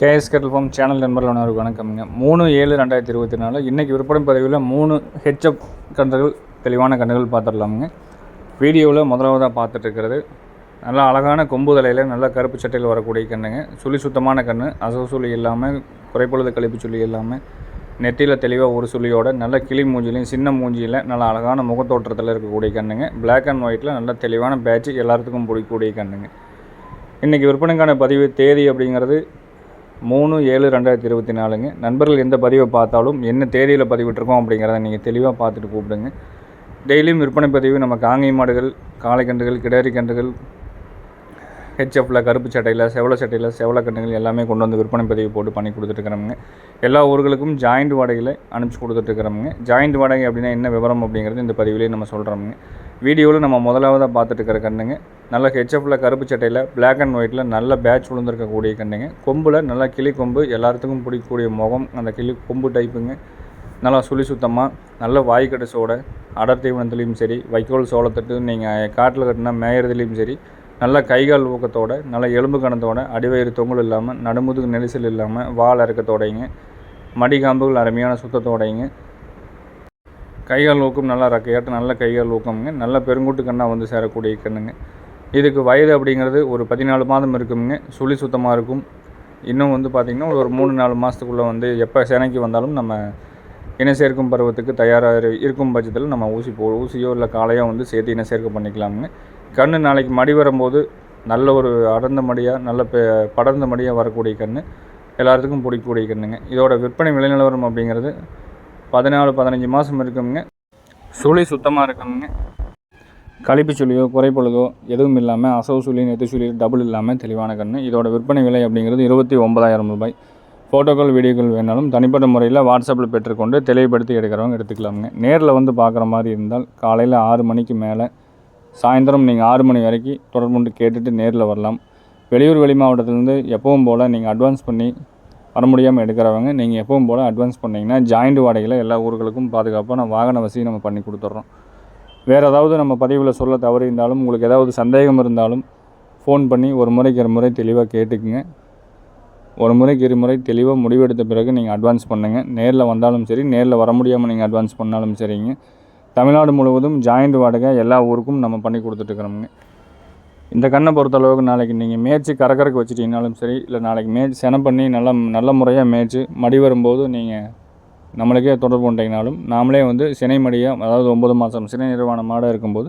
KS kettle form channel நண்பர்கள் அனைவருக்கு வணக்கம்ங்க. மூணு ஏழு ரெண்டாயிரத்தி இருபத்தி நாலு. இன்றைக்கி விற்பனை பதிவில் மூணு ஹெச்எப் கன்றுகள் தெளிவான கன்றுகள் பார்த்துடலாமுங்க. வீடியோவில் முதலாவதாக பார்த்துட்டு இருக்கிறது நல்லா அழகான கொம்பு தலையில் நல்லா கருப்பு சட்டையில் வரக்கூடிய கண்ணுங்க சுழி சுத்தமான கன்று அசவு சுழி இல்லாமல் குறைப்பொழுது கழிப்பு சுழி இல்லாமல் நெத்தியில் தெளிவாக ஒரு சுழியோட நல்ல கிளி மூஞ்சிலையும் சின்ன மூஞ்சியில் நல்ல அழகான முகத்தோற்றத்தில் இருக்கக்கூடிய கண்ணுங்க பிளாக் அண்ட் ஒயிட்டில் நல்ல தெளிவான பேட்ச் எல்லாத்துக்கும் பிடிக்கக்கூடிய கண்ணுங்க இன்றைக்கி விற்பனைக்கான பதிவு தேதி அப்படிங்கிறது மூணு ஏழு ரெண்டாயிரத்தி இருபத்தி நாலுங்க. நண்பர்கள் எந்த பதிவை பார்த்தாலும் என்ன தேதியில் பதிவிட்டிருக்கோம் அப்படிங்கிறத நீங்கள் தெளிவாக பார்த்துட்டு கூப்பிடுங்க. டெய்லியும் விற்பனை பதிவு நம்ம காங்கை மாடுகள் காளைக்கன்றுகள் கிடாரி கன்றுகள் ஹெச்எஃப்பில் கருப்பு சட்டையில் செவல சட்டையில் செவல கன்றுகள் எல்லாமே கொண்டு வந்து விற்பனை பதிவு போட்டு பண்ணி கொடுத்துட்ருக்குறோமுங்க. எல்லா ஊர்களுக்கும் ஜாயிண்ட் வாடகையில் அனுப்பிச்சி கொடுத்துட்ருக்குறோமுங்க. ஜாயிண்ட் வாடகை அப்படின்னா என்ன விவரம் அப்படிங்கிறது இந்த பதிவிலே நம்ம சொல்கிறோமுங்க வீடியோவில் நம்ம முதலாவதாக பார்த்துட்டு இருக்கிற கண்ணுங்க நல்ல ஹெச்எஃப்பில் கருப்பு சட்டையில் பிளாக் அண்ட் ஒயிட்டில் நல்ல பேட்ச் விழுந்திருக்கக்கூடிய கண்ணுங்க. கொம்பில் நல்லா கிளி கொம்பு எல்லாத்துக்கும் பிடிக்கக்கூடிய முகம் அந்த கிளி கொம்பு டைப்புங்க நல்லா சுழி சுத்தமாக நல்ல வாய்க்கடைசோட அடர் தீவனத்துலேயும் சரி வைக்கோல் சோளத்தட்டு நீங்கள் காட்டில் கட்டினா மேயறதுலேயும் சரி நல்ல கைகால் ஊக்கத்தோட நல்ல எலும்பு கணத்தோட அடிவயிறு தொங்கல் இல்லாமல் நடுமுதுகு நெரிசல் இல்லாமல் வால் அறுக்கத்தோடையுங்க மடிகாம்புகள் அருமையான சுத்தத்தோடைங்க கைகால் ஊக்கம் நல்லா ரக்கையாட்டு நல்ல கைகால் ஊக்கம்ங்க. நல்ல பெருங்கூட்டு கண்ணாக வந்து சேரக்கூடிய கண்ணுங்க. இதுக்கு வயது அப்படிங்கிறது ஒரு பதினாலு மாதம் இருக்குங்க சுழி சுத்தமாக இருக்கும். இன்னும் வந்து பார்த்திங்கன்னா ஒரு மூணு நாலு மாதத்துக்குள்ளே வந்து எப்போ சினைக்கு வந்தாலும் நம்ம இன சேர்க்கும் பருவத்துக்கு தயாராக இருக்கும் பட்சத்தில் நம்ம ஊசி போ ஊசியோ இல்லை காலையோ வந்து சேர்த்து இன சேர்க்கை பண்ணிக்கலாமுங்க. கன்று நாளைக்கு மடி வரும்போது நல்ல ஒரு அடர்ந்த மடியாக நல்ல பெ படர்ந்த மடியாக வரக்கூடிய கன்று எல்லாத்துக்கும் பிடிக்கக்கூடிய கண்ணுங்க. இதோட விற்பனை விலை நிலவரம் அப்படிங்கிறது பதினாலு பதினஞ்சு மாதம் இருக்குங்க சுழி சுத்தமாக இருக்குங்க கழிப்பு சுழியோ குறைப்பொழுதோ எதுவும் இல்லாமல் அசவு சுழி நெத்து சுழி டபுள் இல்லாமல் தெளிவான கண் இதோட விற்பனை விலை அப்படிங்கிறது இருபத்தி ஒன்பதாயிரம் ரூபாய். ஃபோட்டோக்கள் வீடியோக்கள் வேணாலும் தனிப்பட்ட முறையில் வாட்ஸ்அப்பில் பெற்றுக்கொண்டு தெளிவுபடுத்தி எடுக்கிறவங்க எடுத்துக்கலாமுங்க. நேரில் வந்து பார்க்குற மாதிரி இருந்தால் காலையில் ஆறு மணிக்கு மேலே சாயந்தரம் நீங்கள் ஆறு மணி வரைக்கும் தொடர்புண்டு கேட்டுட்டு நேரில் வரலாம். வெளியூர் வெளி மாவட்டத்திலேருந்து எப்பவும் போல் நீங்கள் அட்வான்ஸ் பண்ணி வர முடியாமல் எடுக்கிறவங்க நீங்கள் எப்பவும் போல் அட்வான்ஸ் பண்ணிங்கன்னா ஜாயிண்ட் வாடகையில் எல்லா ஊர்களுக்கும் பாதுகாப்பாக நான் வாகன வசதி நம்ம பண்ணி கொடுத்துட்றோம். வேறு ஏதாவது நம்ம பதிவில் சொல்ல தவறி இருந்தாலும் உங்களுக்கு ஏதாவது சந்தேகம் இருந்தாலும் ஃபோன் பண்ணி ஒரு முறைக்கு ஒரு முறை தெளிவாக கேட்டுக்குங்க. ஒரு முறைக்கு இரு முறை தெளிவாக முடிவெடுத்த பிறகு நீங்கள் அட்வான்ஸ் பண்ணுங்கள் நேரில் வந்தாலும் சரி நேரில் வர முடியாமல் நீங்கள் அட்வான்ஸ் பண்ணாலும் சரிங்க. தமிழ்நாடு முழுவதும் ஜாயிண்ட் வாடகை எல்லா ஊருக்கும் நம்ம பண்ணி கொடுத்துட்ருக்குறோமுங்க இந்த கண்ணை பொறுத்தளவுக்கு நாளைக்கு நீங்கள் மேய்ச்சி கறக்கறக்கு வச்சுட்டீங்கனாலும் சரி இல்லை நாளைக்கு மேய்ச்சி செனை பண்ணி நல்ல நல்ல முறையாக மேய்ச்சி மடி வரும்போது நீங்கள் நம்மளுக்கே தொடர்பு கொண்டீங்கனாலும் நாமளே வந்து சினைமடியாக அதாவது ஒம்பது மாதம் சினை நிர்வாண மாடாக இருக்கும்போது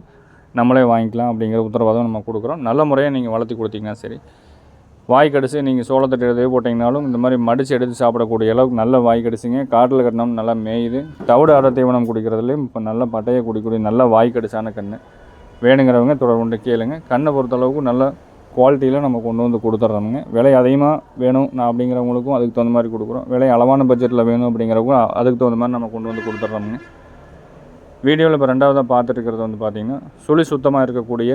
நம்மளே வாங்கிக்கலாம் அப்படிங்கிற உத்தரவாதம் நம்ம கொடுக்குறோம். நல்ல முறையாக நீங்கள் வளர்த்தி கொடுத்தீங்கன்னா சரி. வாய் கடிச்சு நீங்கள் சோளத்தட்டு எதே போட்டிங்கனாலும் இந்த மாதிரி மடித்து எடுத்து சாப்பிடக்கூடிய அளவுக்கு நல்ல வாய் கடிச்சிங்க. காட்டில் கட்டினோம் நல்லா மேயுது. தவிடு அடை தீவனம் குடிக்கிறதுலையும் இப்போ நல்ல பட்டையை குடிக்கக்கூடிய நல்ல வாய் கடிச்சான கன்று வேணுங்கிறவங்க தொடர்பு கொண்டு கேளுங்க. கண்ணை பொறுத்தளவுக்கு நல்ல குவாலிட்டியில் நம்ம கொண்டு வந்து கொடுத்துட்றோமுங்க விலை அதிகமாக வேணும் நான் அப்படிங்கிறவங்களுக்கும் அதுக்கு தகுந்த மாதிரி கொடுக்குறோம். விலை அளவான பட்ஜெட்டில் வேணும் அப்படிங்கிறவங்க அதுக்கு தகுந்த மாதிரி நம்ம கொண்டு வந்து கொடுத்துட்றோமுங்க வீடியோவில் இப்போ ரெண்டாவதாக பார்த்துட்டுருக்கிறது வந்து பார்த்திங்கன்னா சுழி சுத்தமாக இருக்கக்கூடிய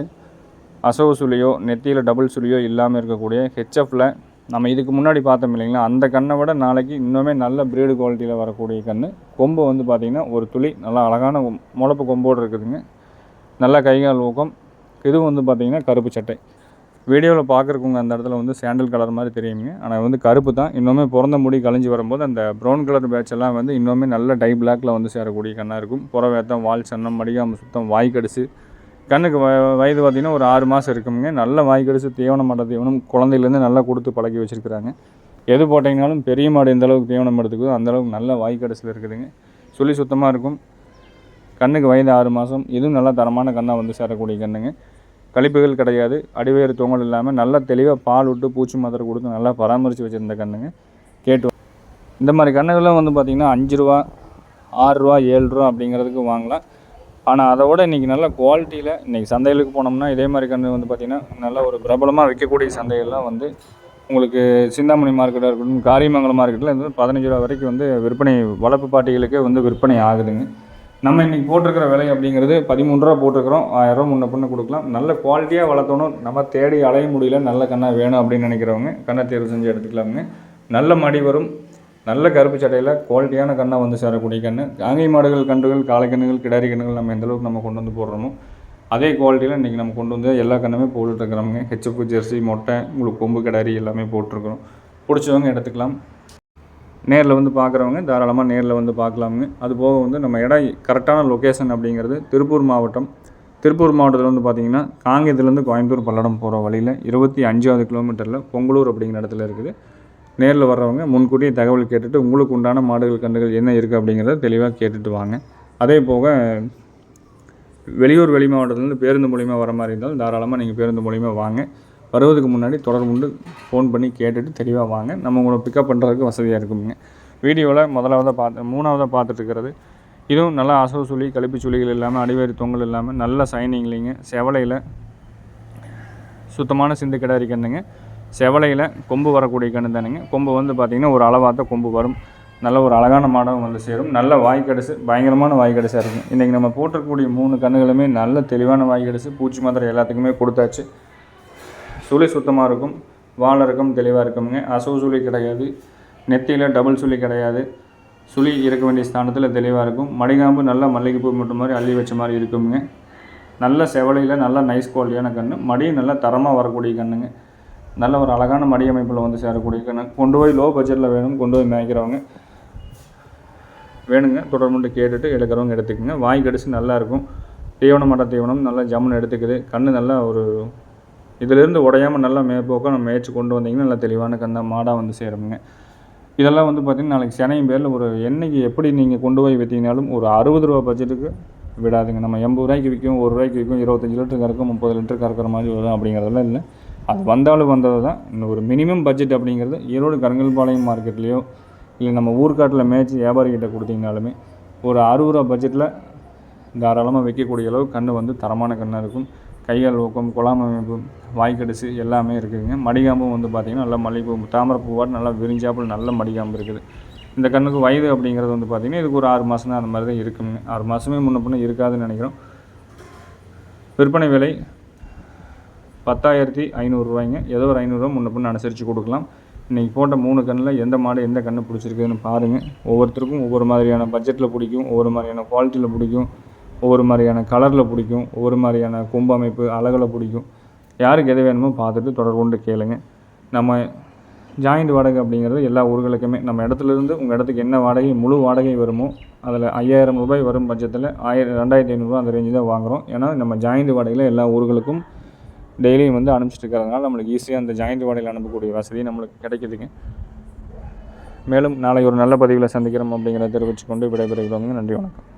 அசவு சுழியோ நெத்தியில் டபுள் சுழியோ இல்லாமல் இருக்கக்கூடிய ஹெச்எஃப்பில் நம்ம இதுக்கு முன்னாடி பார்த்தோம் இல்லைங்களா அந்த கண்ணை விட நாளைக்கு இன்னுமே நல்ல ப்ரீடு குவாலிட்டியில் வரக்கூடிய கன்று கொம்பு வந்து பார்த்திங்கன்னா ஒரு துளி நல்லா அழகான முளப்பு கொம்போடு இருக்குதுங்க. நல்ல கைகால் ஊக்கம். இதுவும் வந்து பார்த்திங்கன்னா கருப்பு சட்டை. வீடியோவில் பார்க்குறவங்க அந்த இடத்துல வந்து சாண்டல் கலர் மாதிரி தெரியுங்க. ஆனால் வந்து கருப்பு தான். இன்னுமே பிறந்த முடி கழிஞ்சு வரும்போது அந்த ப்ரௌன் கலர் பேட்ச் எல்லாம் வந்து இன்னுமே நல்ல டை பிளாக்ல வந்து சேரக்கூடிய கண்ணாக இருக்கும். புறவேத்தம் வால் சன்னம் மடிக்காமல் சுத்தம் வாய் கடிச்சு கண்ணுக்கு வ வயது பார்த்திங்கன்னா ஒரு ஆறு மாதம் இருக்குங்க. நல்ல வாய் கடிச்சு தீவனம் மாட்ட தீவனம் குழந்தையிலேருந்து நல்லா கொடுத்து பழக்கி வச்சுருக்குறாங்க. எது போட்டிங்கனாலும் பெரிய மாடு எந்த அளவுக்கு தீவனம் எடுத்துக்குதோ அந்தளவுக்கு நல்ல வாய் இருக்குதுங்க. சுழி சுத்தமாக இருக்கும். கண்ணுக்கு வயது ஆறு மாதம் இதுவும் நல்ல தரமான கண்ணாக வந்து சேரக்கூடிய கண்ணுங்க. கழிப்புகள் கிடையாது அடிவேறு தூங்கல் இல்லாமல் நல்லா தெளிவாக பால் விட்டு பூச்சி மாத்திரை கொடுத்து நல்லா பராமரித்து வச்சுருந்த கண்ணுங்க. கேட்டு இந்த மாதிரி கண்ணுகள்லாம் வந்து பார்த்திங்கன்னா அஞ்சு ரூபா ஆறு ரூபா ஏழு ரூபா அப்படிங்கிறதுக்கு வாங்கலாம். ஆனால் அதை விட இன்றைக்கி நல்ல குவாலிட்டியில் இன்றைக்கி சந்தைகளுக்கு போனோம்னா இதே மாதிரி கன்று வந்து பார்த்திங்கன்னா நல்ல ஒரு பிரபலமாக விற்கக்கூடிய சந்தைகள்லாம் வந்து உங்களுக்கு சிந்தாமணி மார்க்கெட்டாக இருக்கட்டும் காரியமங்கலம் மார்க்கெட்டில் வந்து பதினஞ்சு ரூபா வரைக்கும் வந்து விற்பனை வளர்ப்பு பாட்டிகளுக்கே வந்து விற்பனை ஆகுதுங்க. நம்ம இன்றைக்கி போட்டிருக்கிற விலை அப்படிங்கிறது பதிமூன்றுரூவா ரூபா போட்டிருக்கிறோம். ஆயிரம் முன்ன பண்ண கொடுக்கலாம். நல்ல குவாலிட்டியாக வளர்த்தணும். நம்ம தேடி அலைய முடியல. நல்ல கண்ணா வேணும் அப்படின்னு நினைக்கிறவங்க கண்ணை தேர்வு செஞ்சு எடுத்துக்கலாமுங்க. நல்ல மடி வரும். நல்ல கருப்பு சட்டையில் குவாலிட்டியான கண்ணை வந்து சேரக்கூடிய கன்று காங்கை மாடுகள் கன்றுகள் காளை கன்றுகள் கிடாரி கன்றுகள் நம்ம எந்தளவுக்கு நம்ம கொண்டு வந்து போடுறோமோ அதே குவாலிட்டியில் இன்றைக்கி நம்ம கொண்டு வந்து எல்லா கண்ணுமே போட்டுட்ருக்குறோமுங்க ஹெச்எஃப் ஜெர்சி மொட்டை உங்களுக்கு கொம்பு கிடாரி எல்லாமே போட்டிருக்கிறோம். பிடிச்சவங்க எடுத்துக்கலாம். நேரில் வந்து பார்க்குறவங்க தாராளமாக நேரில் வந்து பார்க்கலாமுங்க அது போக வந்து நம்ம இடம் கரெக்டான லொக்கேஷன் அப்படிங்கிறது திருப்பூர் மாவட்டம். திருப்பூர் மாவட்டத்தில் வந்து பார்த்திங்கன்னா காங்கேயத்துலேருந்து கோயம்புத்தூர் பல்லடம் போகிற வழியில் இருபத்தி அஞ்சாவது கிலோமீட்டரில் பொங்கலூர் அப்படிங்கிற இடத்துல இருக்குது. நேரில் வர்றவங்க முன்கூட்டியே தகவல் கேட்டுட்டு உங்களுக்கு உண்டான மாடுகள் கன்றுகள் என்ன இருக்குது அப்படிங்கிறத தெளிவாக கேட்டுட்டு வாங்க. அதே போக வெளியூர் வெளி மாவட்டத்துலேருந்து பேருந்து மூலிமா வர மாதிரி இருந்தாலும் தாராளமாக நீங்கள் பேருந்து மூலிமா வாங்க. வருவதுக்கு முன்னாடி தொடர்புண்டு ஃபோன் பண்ணி கேட்டுட்டு தெளிவாக வாங்க. நம்ம உங்களை பிக்கப் பண்ணுறதுக்கு வசதியாக இருக்குங்க. வீடியோவில் முதலாவதாக பார்த்து மூணாவதாக பார்த்துட்ருக்கிறது இதுவும் நல்லா அசவு சுழி கழிப்பு சுழிகள் இல்லாமல் அடிவேறு தொங்கல் இல்லாமல் நல்ல சைனிங்லிங்க செவலையில் சுத்தமான சிந்து கிடாரி கண்ணுங்க செவலையில் கொம்பு வரக்கூடிய கண்ணு தானுங்க. கொம்பு வந்து பார்த்திங்கன்னா ஒரு அளவாத்த கொம்பு வரும். நல்ல ஒரு அழகான மாடம் வந்து சேரும். நல்ல வாய்க்கடைசு பயங்கரமான வாய்க்கடைசாக இருக்கும். இன்றைக்கி நம்ம போட்டிருக்கக்கூடிய மூணு கண்ணுகளுமே நல்ல தெளிவான வாய்க்கடைசு பூச்சி மாத்திரை எல்லாத்துக்குமே கொடுத்தாச்சு. சுழி சுத்தமாக இருக்கும் வால் தெளிவாக இருக்குங்க அசவு சுழி கிடையாது. நெத்தியில் டபுள் சுழி கிடையாது. சுழி இருக்க வேண்டிய ஸ்தானத்தில் தெளிவாக இருக்கும். மடிகாம்பு நல்லா மல்லிகைப்பூ மட்டும் மாதிரி அள்ளி வச்ச மாதிரி இருக்குங்க நல்ல செவலையில் நல்ல நைஸ் குவாலிட்டியான கன்று மடியும் நல்லா தரமாக வரக்கூடிய கண்ணுங்க. நல்ல ஒரு அழகான மடி அமைப்பில் வந்து சேரக்கூடிய கன்று கொண்டு போய் லோ பட்ஜெட்டில் வேணும். கொண்டு போய் மேய்க்கிறவங்க வேணுங்க. தொடர்புண்டு கேட்டுட்டு எடுக்கிறவங்க எடுத்துக்கோங்க. வாய் கடிச்சு நல்லாயிருக்கும் தீவனம் மட்ட தீவனம் நல்லா ஜம்முன்னு எடுத்துக்குது. கன்று நல்லா ஒரு இதிலிருந்து உடையாமல் நல்லா மேற்போக்காக நம்ம மேய்ச்சி கொண்டு வந்தீங்கன்னா நல்லா தெளிவான கந்த மாடாக வந்து சேருமுங்க இதெல்லாம் வந்து பார்த்திங்கன்னா நாளைக்கு சென்னையும் பேரில் ஒரு எண்ணெய்க்கு எப்படி நீங்கள் கொண்டு போய் விற்றீங்கனாலும் ஒரு அறுபது ரூபா பட்ஜெட்டுக்கு விடாதுங்க. நம்ம எண்பது ரூபாய்க்கு விற்கும் ஒரு ரூபாய்க்கு விற்கும் இருபத்தஞ்சி லிட்டர் கறக்கும் முப்பது லிட்டர் கறக்கிற மாதிரி வரும் அப்படிங்கிறதெல்லாம் இல்லை. அது வந்தாலும் வந்தது தான் இன்னும் ஒரு மினிமம் பட்ஜெட் அப்படிங்கிறது ஈரோடு கருங்கல்பாளையம் மார்க்கெட்லேயோ இல்லை நம்ம ஊர்க்காட்டில் மேய்ச்சி வியாபாரிகிட்ட கொடுத்தீங்கனாலுமே ஒரு அறுபது ரூபா பட்ஜெட்டில் தாராளமாக வைக்கக்கூடிய அளவு கன்று வந்து தரமான கண்ணாக இருக்கும். கைகால் ஊக்கம் குழாம் அமைப்பு வாய்க்கடிசு எல்லாமே இருக்குதுங்க. மடிகாம்பும் வந்து பார்த்திங்கன்னா நல்லா மல்லிகைப்பூ தாமரைப்பூவாட்டு நல்லா விரிஞ்சாப்பில் நல்ல மடிகாம்பு இருக்குது. இந்த கண்ணுக்கு வயது அப்படிங்கிறது வந்து பார்த்திங்கன்னா இதுக்கு ஒரு ஆறு மாதம் தான் அந்த மாதிரி தான் இருக்குங்க. ஆறு மாதமே முன்ன பின்ன இருக்காதுன்னு நினைக்கிறோம். விற்பனை விலை பத்தாயிரத்தி ஐநூறுரூவாய்ங்க ஏதோ ஒரு ஐநூறுரூவா முன்ன பின்ன அனுசரித்து கொடுக்கலாம். இன்றைக்கி போட்ட மூணு கண்ணில் எந்த மாடு எந்த கன்று பிடிச்சிருக்குதுன்னு பாருங்கள் ஒவ்வொருத்தருக்கும் ஒவ்வொரு மாதிரியான பட்ஜெட்டில் பிடிக்கும் ஒவ்வொரு மாதிரியான குவாலிட்டியில் பிடிக்கும். ஒவ்வொரு மாதிரியான கலரில் பிடிக்கும் ஒவ்வொரு மாதிரியான கொம்பு அமைப்பு அழகில் பிடிக்கும். யாருக்கு எது வேணுமோ பார்த்துட்டு தொடர்பு கொண்டு கேளுங்க. நம்ம ஜாயிண்ட் வாடகை அப்படிங்கிறது எல்லா ஊர்களுக்குமே நம்ம இடத்துலேருந்து உங்கள் இடத்துக்கு என்ன வாடகை முழு வாடகை வருமோ அதில் ஐயாயிரம் ரூபாய் வரும் பட்சத்தில் ஆயிரம் ரெண்டாயிரத்தி ஐநூறுரூவா அந்த ரேஞ்சு தான் வாங்குகிறோம் ஏன்னா நம்ம ஜாயிண்ட் வாடகையில் எல்லா ஊர்களுக்கும் டெய்லியும் வந்து அனுப்பிச்சிட்டுருக்கிறதுனால நம்மளுக்கு ஈஸியாக அந்த ஜாயிண்ட் வாடகையில் அனுப்பக்கூடிய வசதி நம்மளுக்கு கிடைக்குதுங்க. மேலும் நாளை ஒரு நல்ல பதிவில் சந்திக்கிறோம் அப்படிங்கிறத தெரிவித்துக்கொண்டு விடைபெறுகிறோங்க. நன்றி வணக்கம்.